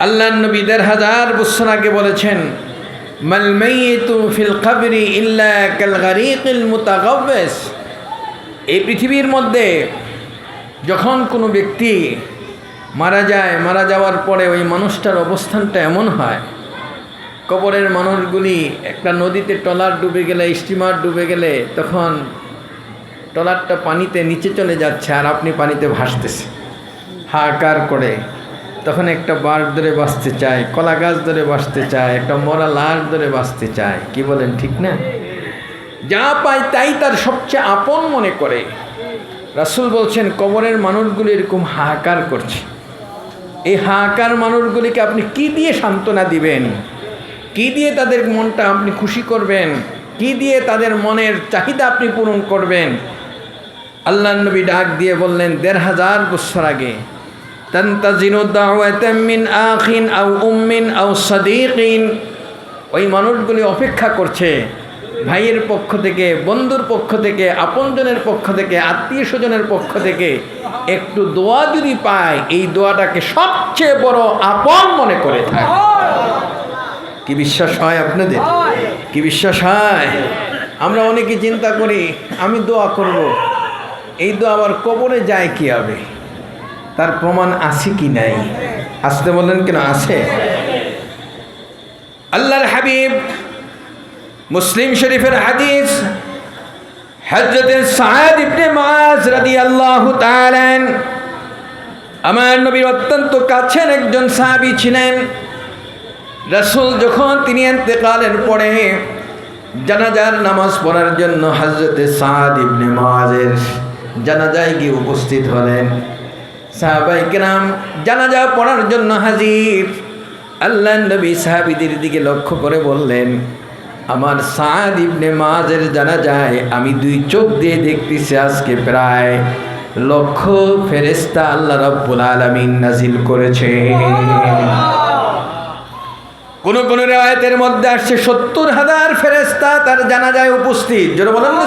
আল্লাহ নবী দেড় হাজার বছর আগে বলেছেন এই পৃথিবীর মধ্যে যখন কোনো ব্যক্তি মারা যায়, মারা যাওয়ার পরে ওই মানুষটার অবস্থানটা এমন হয়, কবরের মানুষগুলি একটা নদীতে ট্রলার ডুবে গেলে, স্টিমার ডুবে গেলে, তখন টলারটা পানিতে নিচে চলে যাচ্ছে আর আপনি পানিতে ভাসতেছে হাহাকার করে তখন একটা বার ধরে বাঁচতে চায়, কলা গাছ ধরে বাঁচতে চায়, একটা মরা লাশ ধরে বাঁচতে চায়। কি বলেন, ঠিক না? যা পায় তাই তার সবচেয়ে আপন মনে করে। রাসুল বলছেন, কবরের মানুষগুলি এরকম হাহাকার করছে। এই হাহাকার মানুষগুলিকে আপনি কি দিয়ে সান্ত্বনা দিবেন? কি দিয়ে তাদের মনটা আপনি খুশি করবেন? কি দিয়ে তাদের মনের চাহিদা আপনি পূরণ করবেন? আল্লাহ নবী ডাক দিয়ে বললেন, দেড় হাজার বছর আগে তান্তাজিনু দাওয়াতাম মিন আখিন আও উম্মিন আও সাদিকিন। ওই মানুষগুলি অপেক্ষা করছে ভাইয়ের পক্ষ থেকে, বন্ধুর পক্ষ থেকে, আপনজনের পক্ষ থেকে আত্মীয় স্বজনের পক্ষ থেকে একটু দোয়া যদি পায়, এই দোয়াটাকে সবচেয়ে বড় আপন মনে করে থাকে। কি বিশ্বাস হয় আপনাদের? কি বিশ্বাস হয়? আমরা অনেকে চিন্তা করি, আমি দোয়া করব, এই দোয়া আবার কবরে যায় কি হবে তার প্রমাণ আছে কি নাই? আসতে বললেন কেন? আছে। আল্লাহর হাবিব মুসলিম শরীফের হাদিস হজরত সাদ ইবনে মাজ রাদিয়াল্লাহু তাআলা আমার নবীর অত্যন্ত কাছের একজন সাহাবী ছিলেন। রাসূল যখন তিনি ইন্তেকালের পরে জানাজার নামাজ পড়ার জন্য হজরত সাদ ইবনে মাজের জানাজায় গিয়ে উপস্থিত হলেন সাহাবাই কেরাম জানাজা পড়ার জন্য হাজির। আল্লাহ নবী সাহাবিদের দিকে লক্ষ্য করে বললেন, আমার সাদ ইবনে মাজের জানা যায় আমি দুই চোখ দিয়ে দেখতেছি আজকে প্রায় লক্ষ ফেরেস্তা আল্লাহ রব্বুল আলমিন নাজিল করেছে কোন কোন রেওয়ায়তের মধ্যে আসছে সত্তর হাজার ফেরেস্তা তার জানা যায় উপস্থিত। যেন বলেন না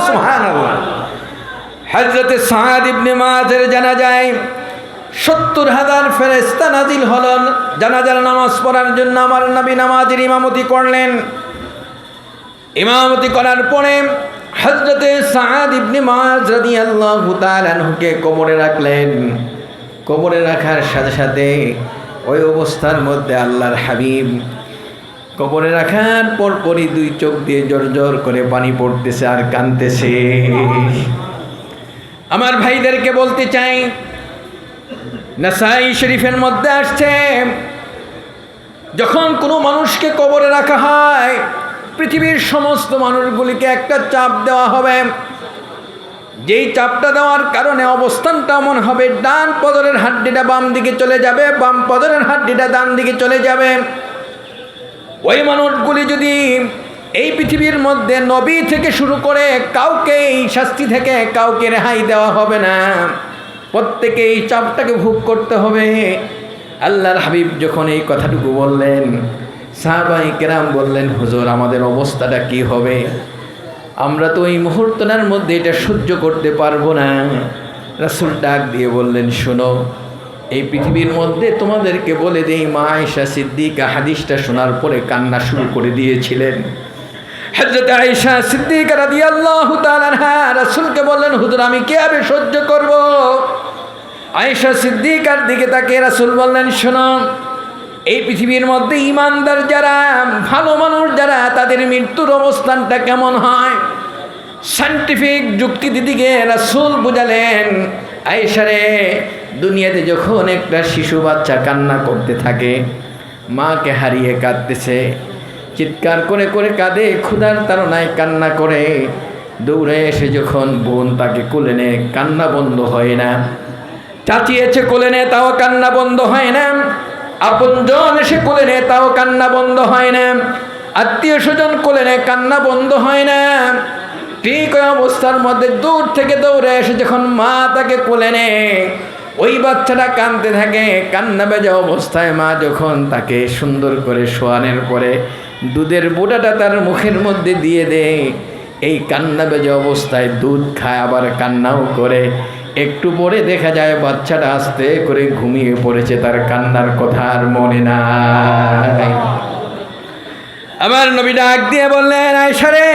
হজরতে সাদ ইবনে মাজের জানা যায় সত্তর হাজার ফেরেস্তা নাজিল হলেন, জানাজার নামাজ পড়ার জন্য আমার নবী নামাজের ইমামতি করলেন। ইমামতি করার পরে হজরতে সাদ ইবনে মাজ রাদিয়াল্লাহু তাআলা আনহুকে কোমরে রাখলেন। কোমরে রাখার সাথে সাথে ওই অবস্থার মধ্যে আল্লাহর হাবিব কবরে রাখার পর পরই দুই চোখ দিয়ে জোর জোর করে পানি পড়তেছে আর কানতেছে আমার ভাইদেরকে বলতে চাই নাসাই শরীফের মধ্যে আসছে। যখন কোনো মানুষকে কবরে রাখা হয়, পৃথিবীর সমস্ত মানুষগুলিকে একটা চাপ দেওয়া হবে। যেই চাপটা দেওয়ার কারণে অবস্থানটা এমন হবে, ডান পদরের হাড্ডিটা বাম দিকে চলে যাবে, বাম পদরের হাড্ডিটা ডান দিকে চলে যাবে। ওই মানুষগুলি যদি এই পৃথিবীর মধ্যে নবী থেকে শুরু করে কাউকে এই শাস্তি থেকে কাউকে রেহাই দেওয়া হবে না। প্রত্যেকে এই চাপটাকে ভোগ করতে হবে। আল্লাহর হাবিব যখন এই কথাটুকু বললেন, সাহাবাই কেরাম বললেন, হুজুর, আমাদের অবস্থাটা কি হবে? আমরা তো এই মুহূর্তটার মধ্যে এটা সহ্য করতে পারব না। রাসুল ডাক দিয়ে বললেন, শোনো, এই পৃথিবীর মধ্যে তোমাদেরকে বলে দেই, মা আয়েশা সিদ্দিকা হাদিসটা শোনার পরে কান্না শুরু করে দিয়েছিলেন। হজরত আয়েশা সিদ্দিকা রাদিয়াল্লাহু তাআলা রাসূলকে বললেন, হুজুর, আমি কীভাবে সহ্য করব? আয়েশা সিদ্দিকার দিকে তাকে রাসূল বললেন, শোনো, এই পৃথিবীর মধ্যে ইমানদার যারা, ভালো মানুষ যারা, তাদের মৃত্যুর অবস্থানটা কেমন হয়? সাইন্টিফিক যুক্তি দিদিকে রাসূল বুঝালেন আয়েশারে দুনিয়াতে যখন একটা শিশু বাচ্চা কান্না করতে থাকে, মাকে হারিয়ে কাঁদতেছে চিৎকার করে করে কাঁদে, ক্ষুধার তাড়নায় কান্না করে। দৌড়ে এসে যখন বোন তাকে কোলে নে কান্না বন্ধ হয় না। চাচিয়েছে কোলে নে তাও কান্না বন্ধ হয় না। আপন আপনজন এসে কোলে নে তাও কান্না বন্ধ হয় না। আত্মীয় স্বজন কোলে নে কান্না বন্ধ হয় না। ঠিক অবস্থার মধ্যে দূর থেকে দৌড়ে এসে যখন মা তাকে কোলে নে ওই বাচ্চাটা কানতে থাকে। কান্না বেজা অবস্থায় মা যখন তাকে সুন্দর করে শোয়ানোর পরে দুধের বোটাটা তার মুখের মধ্যে দিয়ে দেয় এই কান্না বেজে অবস্থায় দুধ খায়, আবার কান্নাও করে। একটু পরে দেখা যায় বাচ্চাটা আস্তে করে ঘুমিয়ে পড়েছে, তার কান্নার কথা আর মনে নাই। আমার নবী ডাক দিয়ে বললেন আয়সারে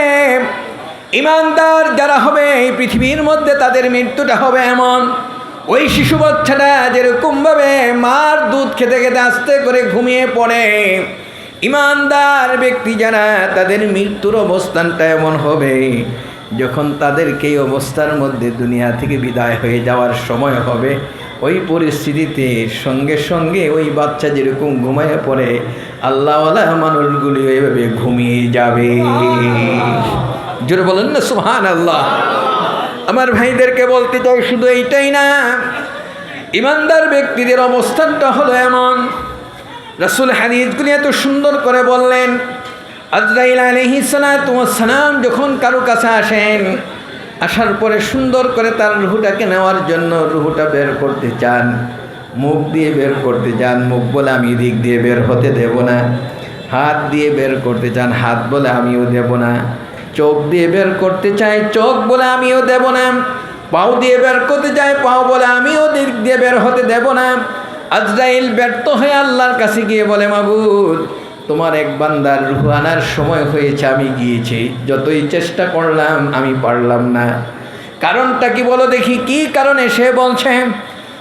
ইমানদার যারা হবে, এই পৃথিবীর মধ্যে তাদের মৃত্যুটা হবে এমন। ওই শিশু বাচ্চাটা যেরকমভাবে মার দুধ খেতে খেতে আস্তে করে ঘুমিয়ে পড়ে। ইমানদার ব্যক্তি যারা, তাদের মৃত্যুর অবস্থানটা এমন হবে যখন তাদেরকে এই অবস্থার মধ্যে দুনিয়া থেকে বিদায় হয়ে যাওয়ার সময় হবে। ওই পরিস্থিতিতে সঙ্গে সঙ্গে ওই বাচ্চা যেরকম ঘুমায় পড়ে, আল্লাহওয়ালা মানুষগুলি এভাবে ঘুমিয়ে যাবে। জোরে বলেন না সুহান আল্লাহ আমার ভাইদেরকে বলতে চাই, শুধু এইটাই না, ইমানদার ব্যক্তিদের অবস্থানটা হলো এমন রাসুল হাদিসগুলি এত সুন্দর করে বললেন, আজরাইল আলহি সালাম যখন কারও কাছে আসেন, আসার পরে সুন্দর করে তার রুহুটাকে নেওয়ার জন্য রুহুটা বের করতে চান, মুখ দিয়ে বের করতে চান, মুখ বলে আমি দিক দিয়ে বের হতে দেব না, হাত দিয়ে বের করতে চান, হাত বলে আমিও দেব না, চোখ দিয়ে বের করতে চাই চোখ বলে আমিও দেব না, পাও দিয়ে বের করতে চাই পাও বলে আমিও দিক দিয়ে বের হতে দেব না আজরাইল ব্যর্থ হয়ে আল্লাহর কাছে গিয়ে বলে, মাবুদ, তোমার এক বান্দার রুহু আনার সময় হয়েছে, আমি গিয়েছি। যতই চেষ্টা করলাম, আমি পারলাম না। কারণটা কি বলো দেখি, কি কারণে? সে বলছে,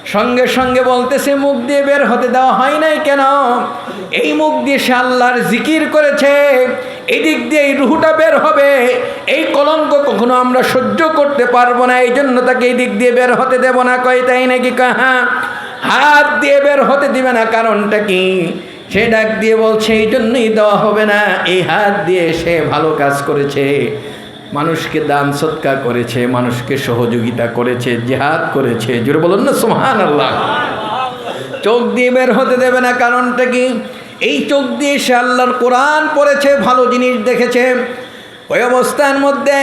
সঙ্গে সঙ্গে বলতেছে, মুখ দিয়ে বের হতে দেওয়া হয় নাই কেন? এই মুখ দিয়ে সে আল্লাহর জিকির করেছে। এদিক দিয়ে এই রুহুটা বের হবে। এই কলঙ্ক কখনো আমরা সহ্য করতে পারব না। এই জন্য তাকে এই দিক দিয়ে বের হতে দেব না। কয় তাই নাকি? কাহা হাত দিয়ে বের হতে দিবে না, কারণটা কি? সে ডাক দিয়ে বলছে, এই জন্যই দেওয়া হবে না। এই হাত দিয়ে সে ভালো কাজ করেছে। মানুষকে দান সৎকার করেছে, মানুষকে সহযোগিতা করেছে, জেহাদ করেছে। জোরে বলুন না সোহান আল্লাহ চোখ দিয়ে বের হতে দেবে না, কারণটা কি? এই চোখ দিয়ে সে আল্লাহর কোরআন পড়েছে, ভালো জিনিস দেখেছে। ওই অবস্থার মধ্যে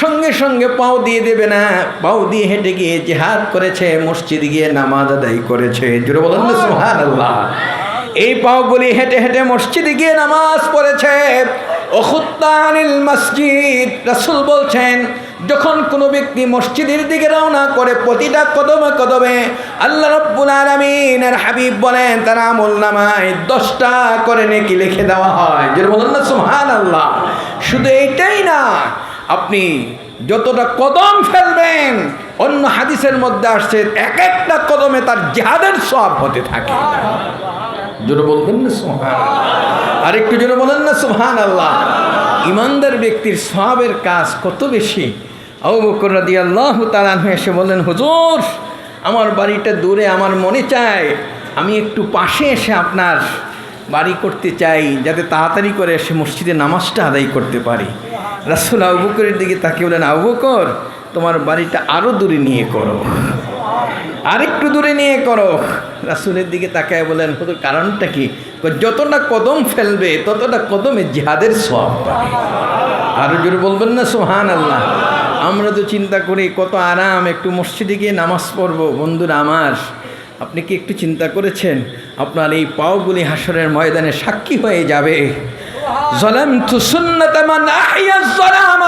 সঙ্গে সঙ্গে পাও দিয়ে দেবে না। পাও দিয়ে হেঁটে গিয়ে জেহাদ করেছে, মসজিদ গিয়ে নামাজ আদায় করেছে। জোরে বলুন সোহান আল্লাহ এই পাওগুলি হেঁটে হেঁটে মসজিদে গিয়ে নামাজ পড়েছে। অখুত্তানিল মসজিদ, রাসুল বলছেন, যখন কোনো ব্যক্তি মসজিদের দিকে রওনা করে প্রতিটা কদমে কদমে আল্লাহ রব্বুল আলমিনের হাবিব বলেন, তার আমল নামায় দশটা করে নেকি লিখে দেওয়া হয়। যে বলেন না সুহান আল্লাহ শুধু এইটাই না আপনি যতটা কদম ফেলবেন, অন্য হাদিসের মধ্যে আসছে এক একটা কদমে তার জেহাদের সব হতে থাকে। জোরে বলবেন না সোহান আর একটু জোরে বলেন না সোহান আল্লাহ ইমানদার ব্যক্তির সবের কাজ কত বেশি? আবু বকর রাদি আল্লাহ তালান এসে বললেন, হুজুর, আমার বাড়িটা দূরে, আমার মনে চায়, আমি একটু পাশে এসে আপনার বাড়ি করতে চাই, যাতে তাড়াতাড়ি করে এসে মসজিদে নামাজটা আদায় করতে পারি। রাসুল আবু বকরের দিকে তাকে বলেন আবু বকর, তোমার বাড়িটা আরও দূরে নিয়ে করো। আরেকটু দূরে নিয়ে করো। রাসুলের দিকে তাকায় বলেন হুজুর, কারণটা কি? যতটা কদম ফেলবে, ততটা কদমে জিহাদের সব পাবে। আরও জোরে বলবেন না সোহান আল্লাহ আমরা তো চিন্তা করি, কত আরাম, একটু মসজিদে গিয়ে নামাজ পড়ব। বন্ধুরা আমার, আপনি কি একটু চিন্তা করেছেন? আপনার এই পাওগুলি হাসরের ময়দানে সাক্ষী হয়ে যাবে। ظلمت سنة من أحيا الظلام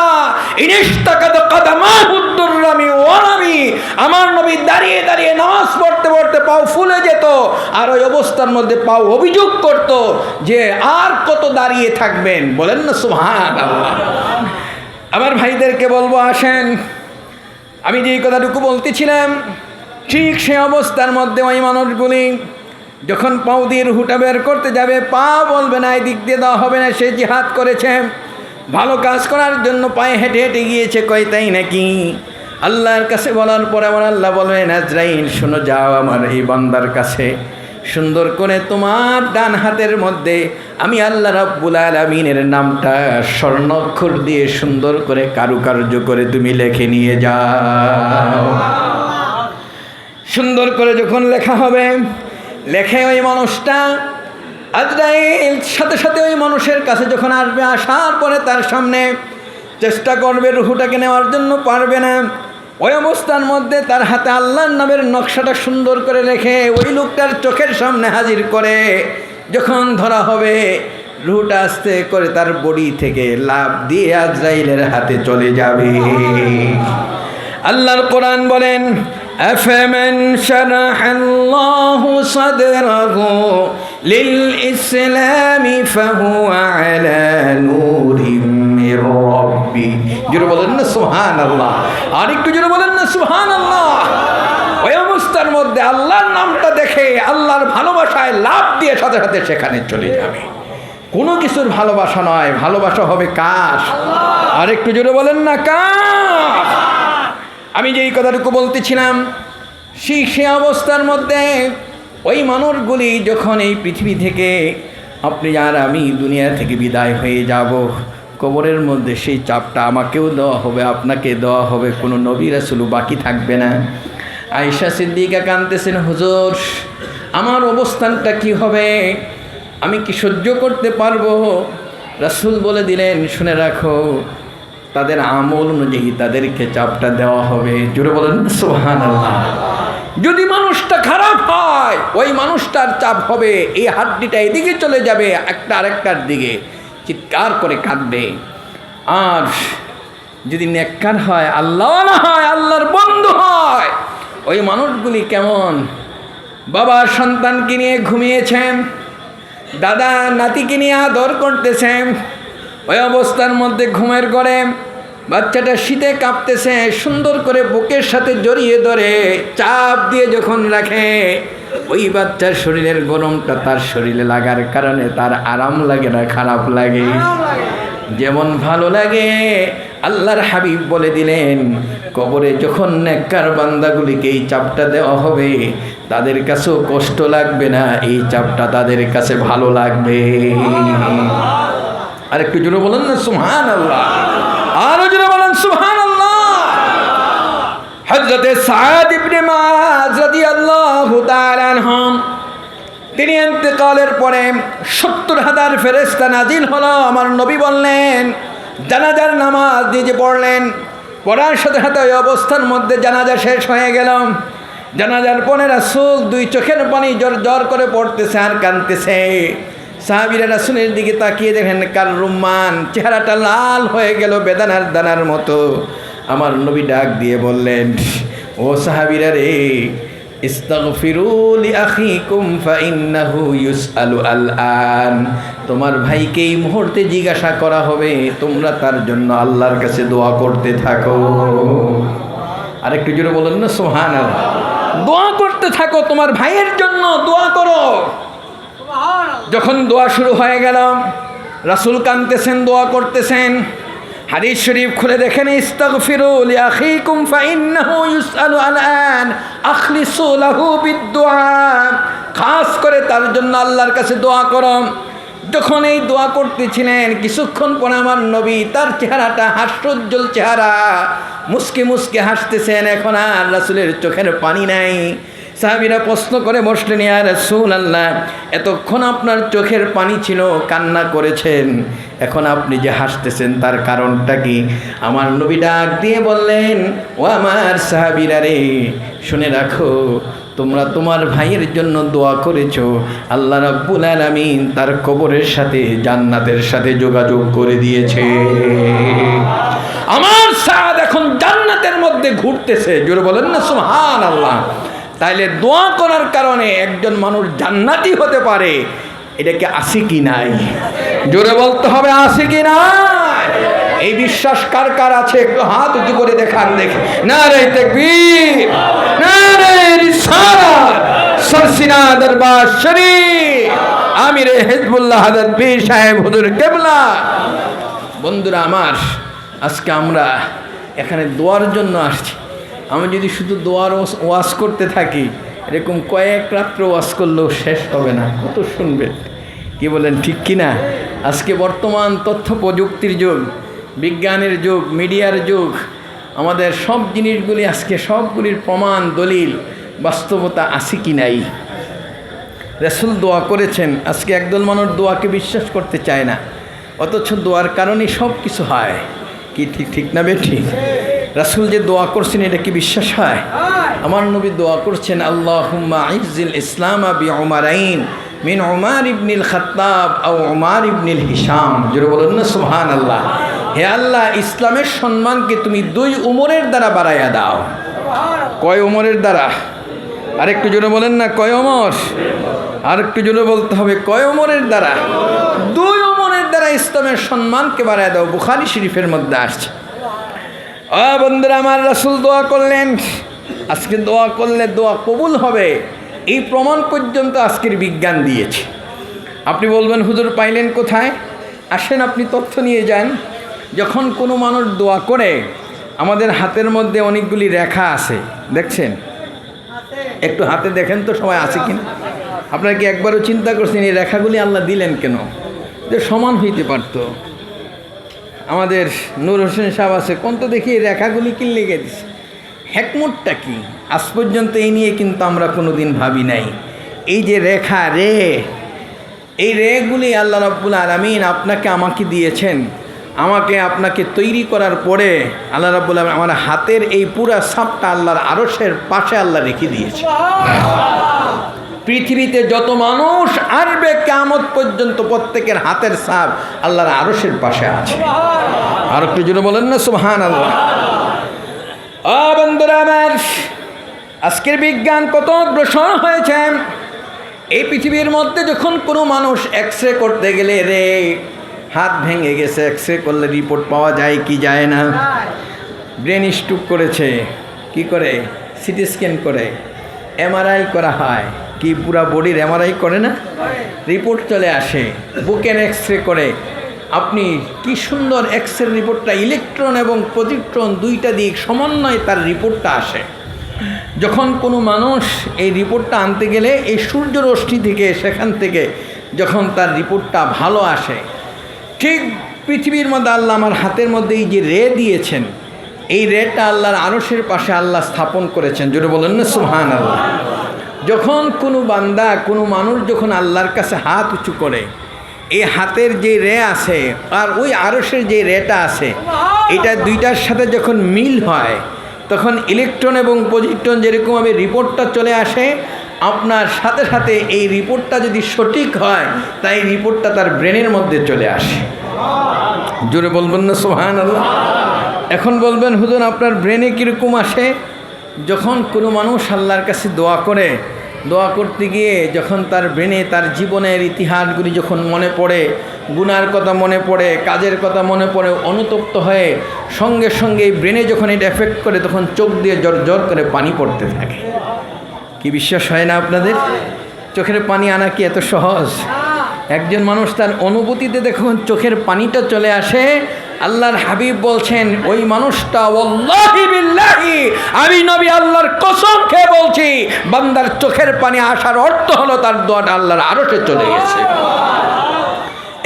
إن اشتكت قدماه الدرم ورمي আমার নবী দাঁড়িয়ে দাঁড়িয়ে নামাজ পড়তে পড়তে পাও ফুলে যেত আর ওই অবস্থার মধ্যে পাও অভিযোগ করত যে আর কত দাঁড়িয়ে থাকবেন বলেন না সুহান আল্লাহ আমার ভাইদেরকে বলবো আসেন আমি যে কথাটুকু বলতেছিলাম ঠিক সে অবস্থার মধ্যে ওই মানুষগুলি যখন পাও দিয়ে রুহুটা বের করতে যাবে, পা বলবে না, এদিক দিয়ে দেওয়া হবে না, সে জিহাদ করেছে। ভালো কাজ করার জন্য পায়ে হেঁটে হেঁটে গিয়েছে, কয়, তাই নাকি? আল্লাহর কাছে বলার পরে আমার আল্লাহ বলবেন আজরাইল, শোনো, যাও আমার এই বান্দার কাছে। সুন্দর করে তোমার ডান হাতের মধ্যে আমি আল্লাহ রাব্বুল আলমিনের নামটা স্বর্ণক্ষর দিয়ে সুন্দর করে কারুকার্য করে তুমি লেখে নিয়ে যাও। সুন্দর করে যখন লেখা হবে লেখে ওই মানুষটা। আজরাইল সাথে সাথে ওই মানুষের কাছে যখন আসবে, আসার পরে তার সামনে চেষ্টা করবে, রুহুটাকে নেওয়ার জন্য পারবে না। ওই অবস্থার মধ্যে তার হাতে আল্লাহর নামের নকশাটা সুন্দর করে রেখে ওই লোকটার চোখের সামনে হাজির করে যখন ধরা হবে, রুহুটা আস্তে করে তার বডি থেকে লাভ দিয়ে আজরাইলের হাতে চলে যাবে। আল্লাহর কোরআন বলেন أفمن شرح الله صدره للإسلام فهو على نور من ربه জোরে বলেন না সুবহান আল্লাহ আর একটু জোরে বলেন না সুবহান আল্লাহ ওই অবস্থার মধ্যে আল্লাহর নামটা দেখে আল্লাহর ভালোবাসায় লাভ দিয়ে সাথে সাথে সেখানে চলে যাবে কোনো কিছুর ভালোবাসা নয় ভালোবাসা হবে কাশ আর একটু জোরে বলেন না কাশ আমি যেই কথাটুকু বলতেছিলাম, সেই সে অবস্থার মধ্যে ওই মানুষগুলি যখন এই পৃথিবী থেকে আপনি আর আমি দুনিয়া থেকে বিদায় হয়ে যাব, কবরের মধ্যে সেই চাপটা আমাকেও দেওয়া হবে, আপনাকে দেওয়া হবে, কোনো নবী রাসুলু বাকি থাকবে না। আয়েশা সিদ্দিকা কানতেছেন হুজুর, আমার অবস্থানটা কি হবে? আমি কি সহ্য করতে পারব? রাসুল বলে দিলেন, শুনে রাখো তাদের আমল অনুযায়ী তাদেরকে চাপটা দেওয়া হবে। জুড়ে বলেন সোহান যদি মানুষটা খারাপ হয়, ওই মানুষটার চাপ হবে, এই হাড্ডিটা এদিকে চলে যাবে, একটা আরেকটার দিকে। চিৎকার করে কাঁদবে। আর যদি নেককার হয়, আল্লাহ না হয়, আল্লাহর বন্ধু হয়, ওই মানুষগুলি কেমন? বাবা সন্তানকে নিয়ে ঘুমিয়েছেন, দাদা নাতিকে নিয়ে আদর করতেছেন ওই অবস্থার মধ্যে ঘুমের করে বাচ্চাটা শীতে কাঁপতেছে, সুন্দর করে বুকের সাথে জড়িয়ে ধরে, চাপ দিয়ে যখন রাখে, ওই বাচ্চার শরীরের গরমটা তার শরীরে লাগার কারণে তার আরাম লাগে না, খারাপ লাগে। যেমন ভালো লাগে। আল্লাহর হাবিব বলে দিলেন, কবরে যখন নেককার বান্দাগুলিকে এই চাপটা দেওয়া হবে, তাদের কাছেও কষ্ট লাগবে না, এই চাপটা তাদের কাছে ভালো লাগবে। আর একটু জোরে বলেন না সুহান আল্লাহ আরও জোরে বলেন সুহান আল্লাহ হজরতে সাদ ইবনে মাজ রাদিয়াল্লাহু তাআলা আনহুম তিনি ইন্তেকালের পরে সত্তর হাজার ফেরেস্তা নাজিল হলো। আমার নবী বললেন, জানাজার নামাজ নিজে পড়লেন, পড়ার সাথে সাথে ওই অবস্থার মধ্যে জানাজা শেষ হয়ে গেল। জানাজার পরে রাসুল দুই চোখের পানি জ্বর জ্বর করে পড়তেছে আর কানতেছে সাহাবিরা রাসুলের দিকে তাকিয়ে দেখেন, কার রুম্মান, চেহারাটা লাল হয়ে গেল বেদানার দানার মতো। আমার নবী ডাক দিয়ে বললেন, ও সাহাবিরা রে তোমার ভাইকে এই মুহূর্তে জিজ্ঞাসা করা হবে, তোমরা তার জন্য আল্লাহর কাছে দোয়া করতে থাকো। আরেকটু জোরে বলুন না সোহান দোয়া করতে থাকো, তোমার ভাইয়ের জন্য দোয়া করো। যখন দোয়া শুরু হয়ে গেল, রাসুল কানতেছেন, দোয়া করতেছেন, হাদিস শরীফ খুলে দেখেন বিদ্দুআ খাস করে তার জন্য আল্লাহর কাছে দোয়া করো। যখন এই দোয়া করতেছিলেন, কিছুক্ষণ পরে আমার নবী তার চেহারাটা হাস্যোজ্জ্বল চেহারা, মুসকে মুসকে হাসতেছেন, এখন আর রাসুলের চোখের পানি নাই। সাহাবিরা প্রশ্ন করে বসলেন ইয়া রসুল আল্লাহ এতক্ষণ আপনার চোখের পানি ছিল, কান্না করেছেন। এখন আপনি যে হাসতেছেন, তার কারণটা কি? আমার নবী ডাক দিয়ে বললেন, ও আমার সাহাবিরা রে, শুনে রাখো, তোমরা তোমার ভাইয়ের জন্য দোয়া করেছ। আল্লাহ রাব্বুল আলামিন তার কবরের সাথে, জান্নাতের সাথে যোগাযোগ করে দিয়েছে। আমার সাদ এখন জান্নাতের মধ্যে ঘুরতেছে। জোরে বলেন না সুবহান আল্লাহ তাইলে দোয়া করার কারণে একজন মানুষ জান্নাতি হতে পারে। এটা কি আছে কি নাই? জোরে বলতে হবে, আসি কি নাই? এই বিশ্বাস কার কার আছে? একটু হাত উঁচু করে দেখান দেখে। না রে তেকবীর না রে রিসালাত, সরসিনা দরবার শরীফ, আমিরে হিজবুল্লাহ হাজার পীর সাহেব হুজুর কেবলা। বন্ধুরা আমার, আজকে আমরা এখানে দোয়ার জন্য আসছি। আমি যদি শুধু দোয়ার ওয়াশ করতে থাকি, এরকম কয়েক রাত্র ওয়াশ করলেও শেষ হবে না। কত শুনবেন? কি বলেন, ঠিক কি না আজকে বর্তমান তথ্য প্রযুক্তির যুগ, বিজ্ঞানের যুগ, মিডিয়ার যুগ, আমাদের সব জিনিসগুলি আজকে সবগুলির প্রমাণ, দলিল, বাস্তবতা আছে কি নাই? রেসুল দোয়া করেছেন, আজকে একদল মানুষ দোয়াকে বিশ্বাস করতে চায় না, অথচ দোয়ার কারণেই সব কিছু হয়। কি ঠিক ঠিক না বে ঠিক রাসুল যে দোয়া করছেন এটা কি বিশ্বাস হয়? আমার নবী দোয়া করছেন আল্লাহ ইজিল ইসলাম আবি ওমারাইন মিন ওমার ইবনিল খত্তাব আও ওমার ইবনিল হিসাম জোরে বলুন না সুহান আল্লাহ হে আল্লাহ ইসলামের সম্মানকে তুমি দুই উমরের দ্বারা বাড়াইয়া দাও। কয় উমরের দ্বারা? আরেকটু জোরে বলেন না কয় অমর আরেকটু জোরে বলতে হবে কয় অমরের দ্বারা? দুই অমরের দ্বারা ইসলামের সম্মানকে বাড়ায় দাও বুখারি শরীফের মধ্যে আসছে। আ বন্ধুরা, আমার রাসুল দোয়া করলেন। আজকে দোয়া করলে দোয়া কবুল হবে। এই প্রমাণ পর্যন্ত আজকের বিজ্ঞান দিয়েছে। আপনি বলবেন, হুজুর, পাইলেন কোথায়? আসেন, আপনি তথ্য নিয়ে যান। যখন কোনো মানুষ দোয়া করে, আমাদের হাতের মধ্যে অনেকগুলি রেখা আছে। দেখছেন? একটু হাতে দেখেন তো, সবাই আছে কিনা? আপনারা কি একবারও চিন্তা করছেন, এই রেখাগুলি আল্লাহ দিলেন কেন? যে সমান হইতে পারতো। আমাদের নূর হোসেন সাহেব আছে, কোন তো দেখি রেখাগুলি কি লেগে দিছে হ্যাকমুটটা কি? আজ পর্যন্ত এই নিয়ে কিন্তু আমরা কোনো দিন ভাবি নাই। এই যে রেখা রে, এই রেগুলি আল্লাহ রাব্বুল আলমিন আপনাকে আমাকে দিয়েছেন। আমাকে আপনাকে তৈরি করার পরে আল্লাহ রাব্বুল আলমিন আমার হাতের এই পুরা সাপটা আল্লাহর আরসের পাশে আল্লাহ রেখে দিয়েছে। পৃথিবীতে যত মানুষ আসবে কেমত পর্যন্ত প্রত্যেকের হাতের সাপ আল্লাহর আরসের পাশে আছে। আর একটু জন্য বলেন না সুহান আল্লাহ বন্ধুরা আমার আজকের বিজ্ঞান কত অগ্রসর হয়েছে? এই পৃথিবীর মধ্যে যখন কোনো মানুষ এক্স রে করতে গেলে রে হাত ভেঙে গেছে এক্স রে করলে রিপোর্ট পাওয়া যায় কি যায় না? ব্রেন স্ট্রোক করেছে কি করে? সিটি স্ক্যান করে এমআরআই করা হয়। কি পুরা বডির এমআরআই করে না? রিপোর্ট চলে আসে বুকের এক্স রে করে। আপনি কি সুন্দর এক্স রে রিপোর্টটা ইলেকট্রন এবং পজিট্রন দুইটা দিক সমন্বয়ে তার রিপোর্টটা আসে। যখন কোনো মানুষ এই রিপোর্টটা আনতে গেলে এই সূর্য রশ্মি থেকে, সেখান থেকে যখন তার রিপোর্টটা ভালো আসে, ঠিক পৃথিবীর মধ্যে আল্লাহ আমার হাতের মধ্যে এই যে রে দিয়েছেন, এই রেটা আল্লাহর আরসের পাশে আল্লাহ স্থাপন করেছেন। জোরে বলেন না সুহান আল্লাহ যখন কোনো বান্দা, কোনো মানুষ যখন আল্লাহর কাছে হাত উঁচু করে, এই হাতের যে রে আছে আর ওই আরসের যে রেটা আছে, এটা দুইটার সাথে যখন মিল হয়, তখন ইলেকট্রন এবং পজিট্রন যেরকমভাবে রিপোর্টটা চলে আসে, আপনার সাথে সাথে এই রিপোর্টটা যদি সঠিক হয়, তাই রিপোর্টটা তার ব্রেনের মধ্যে চলে আসে। জোরে বলবেন না সোহান আল্লাহ এখন বলবেন, হুজুর, আপনার ব্রেনে কীরকম আসে? যখন কোনো মানুষ আল্লাহর কাছে দোয়া করে দোয়া করতে গিয়ে যখন তার ব্রেনে তার জীবনের ইতিহাসগুলি যখন মনে পড়ে, গুনার কথা মনে পড়ে, কাজের কথা মনে পড়ে, অনুতপ্ত হয়ে সঙ্গে সঙ্গে ব্রেনে যখন এটা এফেক্ট করে তখন চোখ দিয়ে জর জর করে পানি পড়তে থাকে। কি বিশ্বাস হয় না আপনাদের? চোখের পানি আনা কি এত সহজ? একজন মানুষ তার অনুভূতিতে দেখুন চোখের পানিটা চলে আসে আল্লাহর হাবিব বলছেন, ওই মানুষটা বিল্লাহি, আমি নবী আল্লাহর কসম খেয়ে বলছি, বান্দার চোখের পানি আসার অর্থ হলো তার দোয়াটা আল্লাহর আরশে চলে গেছে।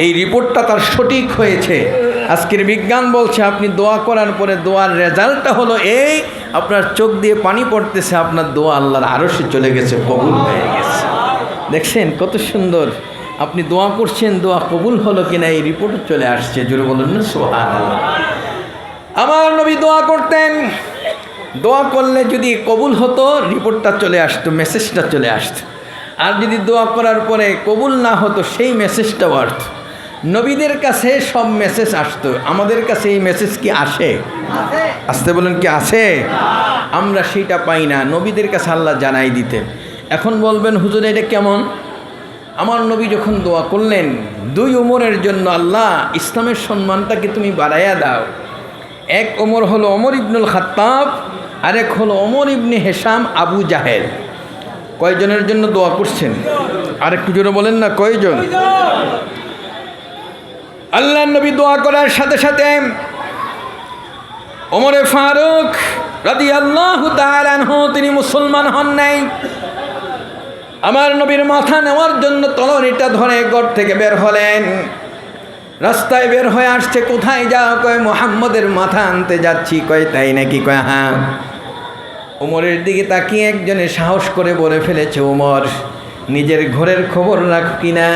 এই রিপোর্টটা তার সঠিক হয়েছে। আজকের বিজ্ঞান বলছে, আপনি দোয়া করার পরে দোয়ার রেজাল্টটা হলো এই, আপনার চোখ দিয়ে পানি পড়তেছে, আপনার দোয়া আল্লাহর আরশে চলে গেছে, কবুল হয়ে গেছে। দেখছেন কত সুন্দর? আপনি দোয়া করছেন, দোয়া কবুল হলো কিনা এই রিপোর্ট চলে আসছে। জুড়ে বলুন না সোহান আমার নবী দোয়া করতেন। দোয়া করলে যদি কবুল হতো রিপোর্টটা চলে আসতো মেসেজটা চলে আসতো। আর যদি দোয়া করার পরে কবুল না হতো, সেই মেসেজটাও আসতো। নবীদের কাছে সব মেসেজ আসতো। আমাদের কাছে এই মেসেজ কি আসে? আসতে বলেন কি আসে? আমরা সেইটা পাই না। নবীদের কাছে আল্লাহ জানাই দিতে এখন বলবেন, হুজুর, এটা কেমন? আমার নবী যখন দোয়া করলেন, দুই ওমরের জন্য আল্লাহ ইসলামের সম্মানটাকে তুমি বাড়াইয়া দাও। এক ওমর হলো অমর ইবনুল খাত্তাব, আরেক হলো অমর ইবনে হেসাম আবু জাহেল। কয়জনের জন্য দোয়া করছেন? আরেকটু জোরে বলেন না, কয়জন? আল্লাহ নবী দোয়া করার সাথে সাথে ওমরে ফারুক রাদি আল্লাহ তিনি মুসলমান হন নাই। আমার নবীর মাথা নেওয়ার জন্য তলনিটা ধরে ঘর থেকে বের হলেন। রাস্তায় বের হয়ে আসছে, কোথায় যাও? কয়, মোহাম্মদের মাথা আনতে যাচ্ছি। কয়, তাই নাকি? কয় হ্যাঁ। ওমরের দিকে তাকিয়ে একজনে সাহস করে বলে ফেলেছে ওমর নিজের ঘরের খবর রাখ কিনা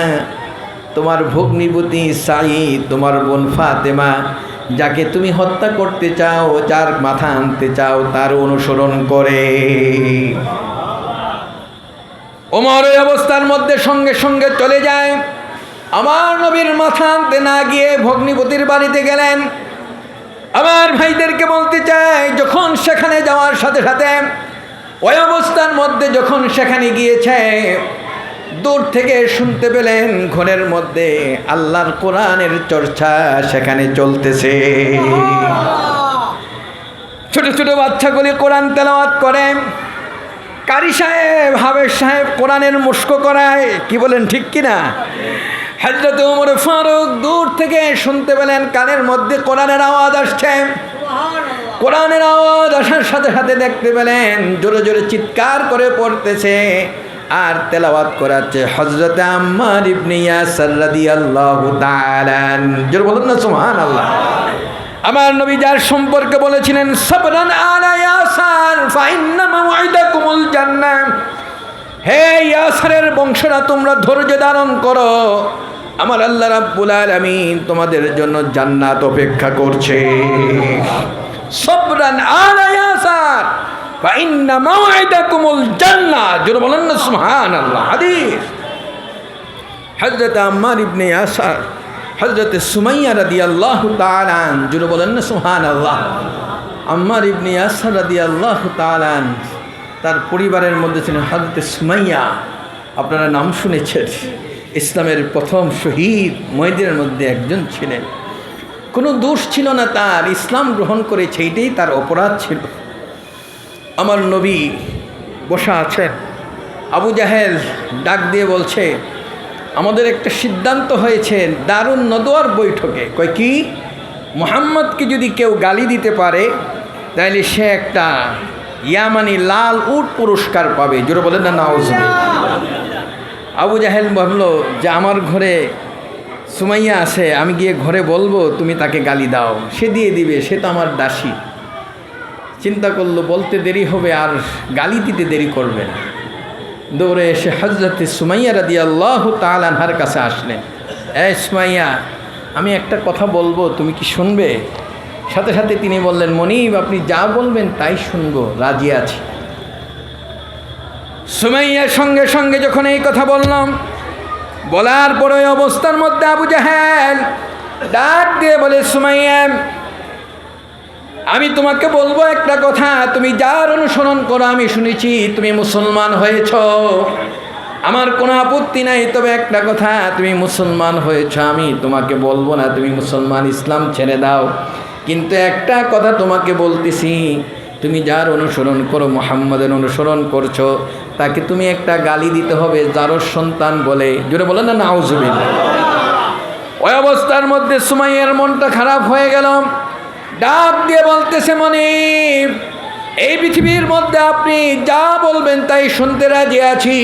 তোমার ভগ্নিপতি সাই তোমার বোন ফাতেমা, যাকে তুমি হত্যা করতে চাও, যার মাথা আনতে চাও, তার অনুসরণ করে। ওমর ওই অবস্থার মধ্যে সঙ্গে সঙ্গে চলে যায়। আমার নবীর মাথা আনতে না গিয়ে ভগ্নিপতির বাড়িতে গেলেন। আমার ভাইদেরকে বলতে চাই যখন সেখানে যাওয়ার সাথে সাথে ওই অবস্থার মধ্যে যখন সেখানে গিয়েছে দূর থেকে শুনতে পেলেন ঘরের মধ্যে আল্লাহর কোরআনের চর্চা সেখানে চলতেছে। ছোট ছোট বাচ্চাগুলি কোরআন তেলাওয়াত করে। কারি সাহেব হাবের সাহেব কোরআনের মুস্ক করায়। কি বলেন, ঠিক কিনা? হজরত উমর ফারুক দূর থেকে শুনতে পেলেন, কানের মধ্যে কোরআনের আওয়াজ আসছে। কোরআনের আওয়াজ আসার সাথে সাথে দেখতে পেলেন, জোরে জোরে চিৎকার করে পড়তেছে। আর তেলাওয়াত করাচ্ছে হজরত আম্মার ইবনে ইয়াসার রাদিয়াল্লাহু তাআলা বলুন না আমার নবী যার সম্পর্কে বলেছিলেন, সাবরান আলা ইয়াসার বংশরা, তোমরা ধৈর্য ধারণ করো। আমার আল্লাহ রাব্বুল আলামিন তোমাদের জন্য জান্নাত অপেক্ষা করছে। সবরান আলা ইয়াসার বলেন না, সুবহানাল্লাহ, হাদিস। আম্মার ইবনি আসার রাদি আল্লাহ তালান তার পরিবারের মধ্যে ছিলেন হজরত সুমাইয়া। আপনারা নাম শুনেছেন। ইসলামের প্রথম শহীদ মহিদের মধ্যে একজন ছিলেন। কোনো দোষ ছিল না তার। ইসলাম গ্রহণ করেছে, এটাই তার অপরাধ ছিল। আমার নবী বসা আছেন। আবু জাহেল ডাক দিয়ে বলছে, আমাদের একটা সিদ্ধান্ত হয়েছে দারুণ নদোয়ার বৈঠকে। কয় কি? মোহাম্মদকে যদি কেউ গালি দিতে পারে তাহলে সে একটা ইয়ামানি লাল উট পুরস্কার পাবে। জোরে বলেন না নাওজ আবু জাহেল বলল যে, আমার ঘরে সুমাইয়া আছে, আমি গিয়ে ঘরে বলব, তুমি তাকে গালি দাও। সে দিয়ে দিবে, সে তো আমার দাসী। চিন্তা করল, বলতে দেরি হবে, আর গালি দিতে দেরি করবে না। দৌড়ে এসে হজরত সুমাইয়া রাদি আল্লাহ তালানহার কাছে আসলেন। এ সুমাইয়া, আমি একটা কথা বলব, তুমি কি শুনবে? সাথে সাথে তিনি বললেন, মনিব, আপনি যা বলবেন তাই শুনব, রাজি আছি। সুমাইয়ার সঙ্গে সঙ্গে যখন এই কথা বললাম, বলার পর অবস্থার মধ্যে আবু জাহেল ডাক দিয়ে বলে, সুমাইয়া, আমি তোমাকে বলব একটা কথা, তুমি যার অনুসরণ করো, আমি শুনেছি তুমি মুসলমান হয়েছ। আমার কোনো আপত্তি নাই, তবে একটা কথা, তুমি মুসলমান হয়েছ, আমি তোমাকে বলব না, তুমি মুসলমান ইসলাম ছেড়ে দাও। কিন্তু একটা কথা তোমাকে বলতেছি, তুমি যার অনুসরণ করো, মোহাম্মদের অনুসরণ করছ, তাকে তুমি একটা গালি দিতে হবে, যারও সন্তান বলে। জোরে বলে না নাউজুবিল্লা ওই অবস্থার মধ্যে সুমাইয়ের মনটা খারাপ হয়ে গেল। ডাক দিয়ে বলতেছে মনে এই পৃথিবীর মধ্যে আপনি যা বলবেন তাই শুনতে রাজি আছি।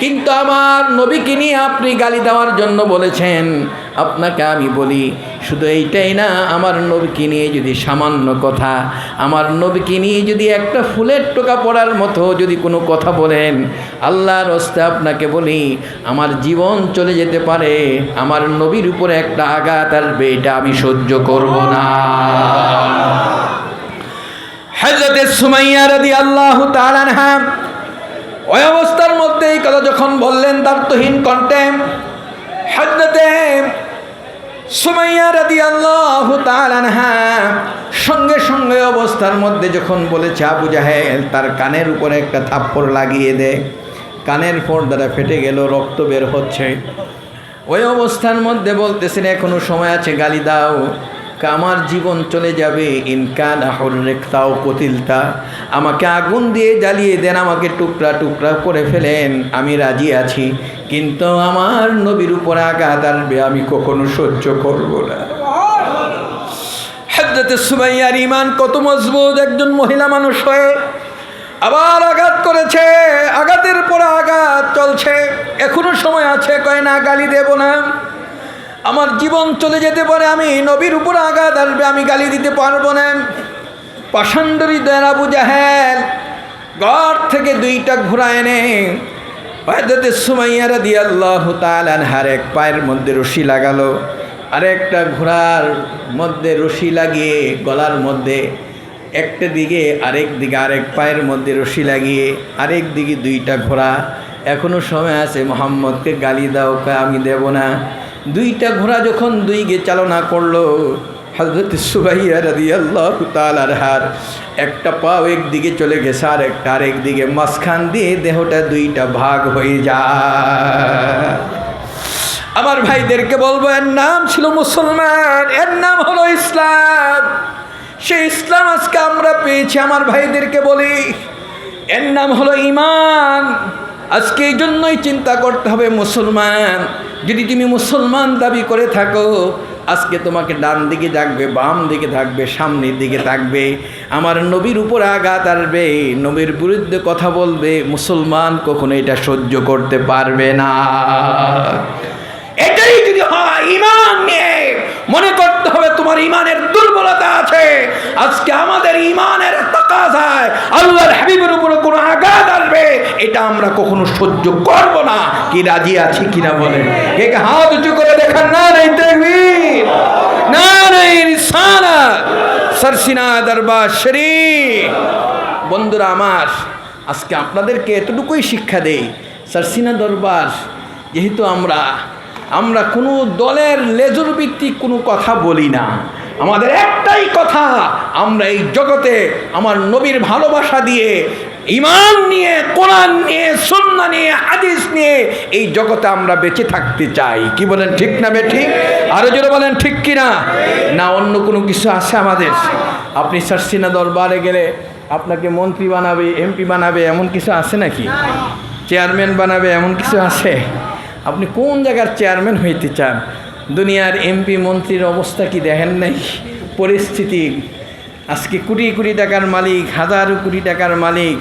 কিন্তু আমার নবীকে নিয়ে আপনি গালি দেওয়ার জন্য বলেছেন, আপনাকে আমি বলি, শুধু এইটাই না, আমার নবীকে নিয়ে যদি সামান্য কথা, আমার নবীকে নিয়ে যদি একটা ফুলের টোকা পড়ার মতো যদি কোনো কথা বলেন, আল্লাহর হস্তে আপনাকে বলি, আমার জীবন চলে যেতে পারে, আমার নবীর উপরে একটা আঘাত আসবে, এটা আমি সহ্য করব না। হজরত সুমাইয়া রাদি আল্লাহ তালানহা ওই অবস্থার মধ্যে এই কথা যখন বললেন, তার তহীন কণ্ঠে হজরতে সুমাইয়া সঙ্গে সঙ্গে অবস্থার মধ্যে যখন বলেছে, আবু জাহেল, তার কানের উপরে একটা থাপ্পড় লাগিয়ে দে। কানের পর্দাটা ফেটে গেল, রক্ত বের হচ্ছে। ওই অবস্থার মধ্যে বলতেছেন, এখনও সময় আছে, গালি দাও। আমার জীবন চলে যাবে। ইনকান আহর রেখতাও কতিলতা। আমাকে আগুন দিয়ে জ্বালিয়ে দেন, আমাকে টুকরা টুকরা করে ফেলেন। আমি রাজি আছি, কিন্তু আমার নবীর উপর আঘাত আসবে, আমি কখনো সহ্য করব না। সুমাইয়ার ইমান কত মজবুত একজন মহিলা মানুষ হয়ে আবার আঘাত করেছে, আঘাতের পর আঘাত চলছে। এখনও সময় আছে, কয় না, গালি দেব না। আমার জীবন চলে যেতে পারে, আমি নবীর উপর আঘাত আসবে, আমি গালি দিতে পারব না। পাষাণ্ডরী দয়ার আবু জাহেল, ঘর থেকে দুইটা ঘোড়া এনে হয়তো সুমাইয়ারা দিয়ে আল্লাহ তালানহার এক পায়ের মধ্যে রশি লাগালো, আরেকটা ঘোড়ার মধ্যে রশি লাগিয়ে, গলার মধ্যে একটা দিকে আরেক দিকে আরেক পায়ের মধ্যে রশি লাগিয়ে, আরেক দিকে দুইটা ঘোড়া এখনও সময় আছে, মোহাম্মদকে গালি দাও আমি দেব না। দুইটা ঘোড়া যখন দুই গে চালনা করল হজরত সুবাইয়া রাদি আল্লাহ তালার একটা পাও একদিকে চলে গেছে, আর একটা আর একদিকে মাঝখান দিয়ে দেহটা দুইটা ভাগ হয়ে যায়। আমার ভাইদেরকে বলব, এর নাম ছিল মুসলমান, এর নাম হলো ইসলাম। সেই ইসলাম আজকে আমরা পেয়েছি, আমার ভাইদেরকে বলি, এর নাম হলো ইমান আজকে এই জন্যই চিন্তা করতে হবে মুসলমান। যদি তুমি মুসলমান দাবি করে থাকো, আজকে তোমাকে ডান দিকে থাকবে, বাম দিকে থাকবে, সামনের দিকে থাকবে। আমার নবীর উপর আঘাত আসবে, নবীর বিরুদ্ধে কথা বলবে, মুসলমান কখনো এটা সহ্য করতে পারবে না। এটাই যদি হয় ইমান নিয়ে মনে করতে হবে তোমার ইমানের দুর্বলতা আছে। আজকে আমাদের ইমানের তাকাজায় আল্লাহর হাবিবের উপরে কোনো আঘাত আসবে এটা আমরা কখনো সহ্য করব না। কি রাজি আছি কিনা বলেন। হাত উঁচু করে দেখান। না রে তাকবীর। না রে রিসালাত। সরসিনা দরবার শরীফ। বন্ধুরা আমার, আজকে আপনাদেরকে এতটুকুই শিক্ষা দেই। সরসিনা দরবার, যেহেতু আমরা আমরা কোনো দলের লেজুর ভিত্তিক কোনো কথা বলি না। আমাদের একটাই কথা, আমরা এই জগতে আমার নবীর ভালোবাসা দিয়ে ইমান নিয়ে, কোরআন নিয়ে, সন্না নিয়ে, হাদিস নিয়ে এই জগতে আমরা বেঁচে থাকতে চাই। কি বলেন ঠিক না বে ঠিক আরও বলেন ঠিক কি না? না, অন্য কোনো কিছু আছে আমাদের? আপনি সার্সিনা দরবারে গেলে আপনাকে মন্ত্রী বানাবে, এমপি বানাবে, এমন কিছু আছে নাকি? চেয়ারম্যান বানাবে, এমন কিছু আছে? আপনি কোন জায়গার চেয়ারম্যান হইতে চান? দুনিয়ার এমপি, মন্ত্রীর অবস্থা কি দেখেন নাই? পরিস্থিতি আজকে কোটি কোটি টাকার মালিক, হাজারো কোটি টাকার মালিক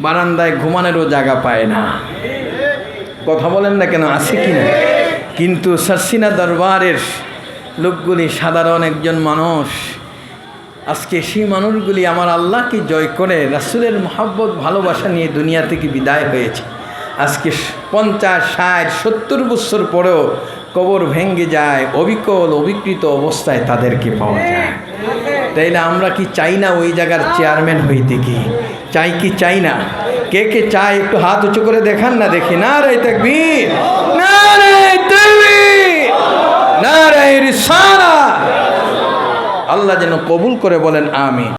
বারান্দায় ঘুমানোরও জায়গা পায় না। কথা বলেন না কেন, আছে কি না? কিন্তু সার্সিনা দরবারের লোকগুলি সাধারণ একজন মানুষ। আজকে সেই মানুষগুলি আমার আল্লাহকে জয় করে, রাসুলের মহাব্বত, ভালোবাসা নিয়ে দুনিয়া থেকে বিদায় হয়েছে। আজকে পঞ্চাশ, ষাট, সত্তর বছর পরেও কবর ভেঙ্গে যায়, অবিকল, অবিকৃত অবস্থায় তাদেরকে পাওয়া যায়। তাইলে আমরা কি চাই না ওই জায়গার চেয়ারম্যান হইতে কি? চাই কি চাই না? কে কে চায়? একটু হাত উঁচু করে দেখান না দেখি। না রে তাকবীর না রে না রে রিসালা আল্লাহ যেন কবুল করে বলেন আমি